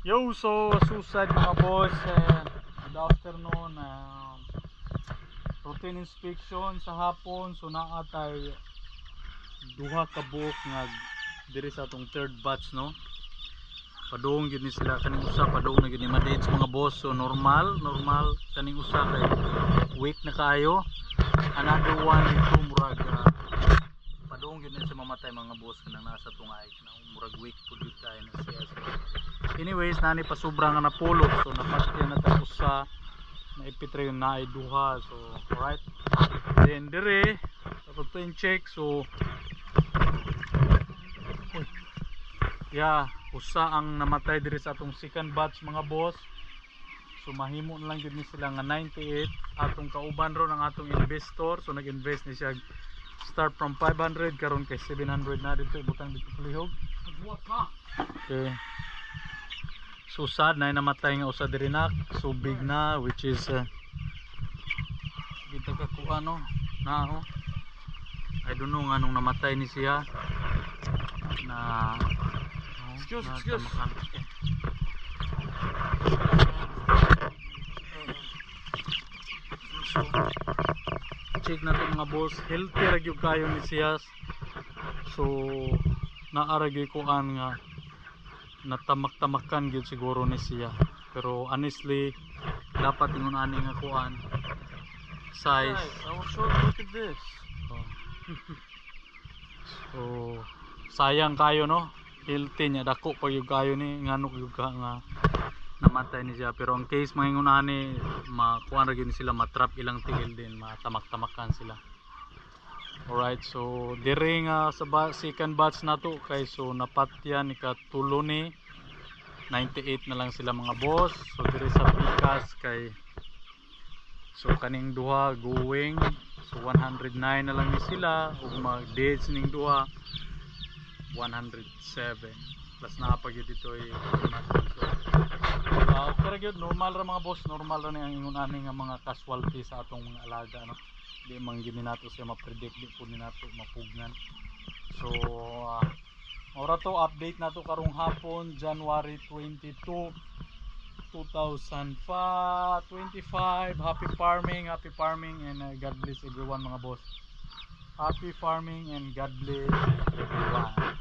Yo, so susad mga boss. Uh, good afternoon. Uh, routine inspection sa hapon. So naatay duha ka buok nga diri sa atong third batch no. Padung gid ni sila kaning usa padung na gid ni madates mga boss. So normal, normal kaning usa kay weak na kayo. Another one ito murag uh, padung gid ni sa mamatay mga boss kanang nasa tungay kanang murag weak pud gid kayo na siya. So, anyways nani pa sobra nga napulot. So napatyan na tapos sa naipitre yung naay duha. So alright. Then dire sa routine check. So Uy. yeah usa ang namatay dire sa atong second batch mga boss. So mahimo na lang ni sila nga 98 atong kauban ron ang atong investor. So nag-invest ni siya start from 500 karon kay 700 na. Dito butang dito palihog okay so sad na namatay nga usa diri nak so big na which is uh, kita ka ku ano na oh. I don't know nga nung namatay ni siya na oh, Excuse, na excuse. tamakan. So, check natin mga boss healthy ra gyud kayo ni siya so naaragay ko an nga natamak-tamakan gyud siguro ni siya. Pero honestly dapat ingon ani nga kuan. Size. Guys, I show you. Look at this. Oh. so sayang kayo no? Healthy niya. Dako pa yung kayo ni ngano yung ka nga namatay ni siya. Pero ang case mga ingon ani makuha ra gyud sila matrap ilang tigil din matamak-tamakan sila Alright, so diri nga sa ba- second batch na to kay so napatyan ni katulo ni 98 na lang sila mga boss. So diri sa pikas kay so kaning duha going. So 109 na lang ni sila ug mag dates ning duha 107 plus naa pa gyud dito ay so. Uh, pero gyud normal ra mga boss normal ra ni ang ingon ani nga mga casualty sa atong mga alaga no di man gini nato siya ma-predict di po ni nato mapugnan. So uh, ora to update nato karong hapon January 22 2025 happy farming happy farming and uh, God bless everyone mga boss. Happy farming and God bless everyone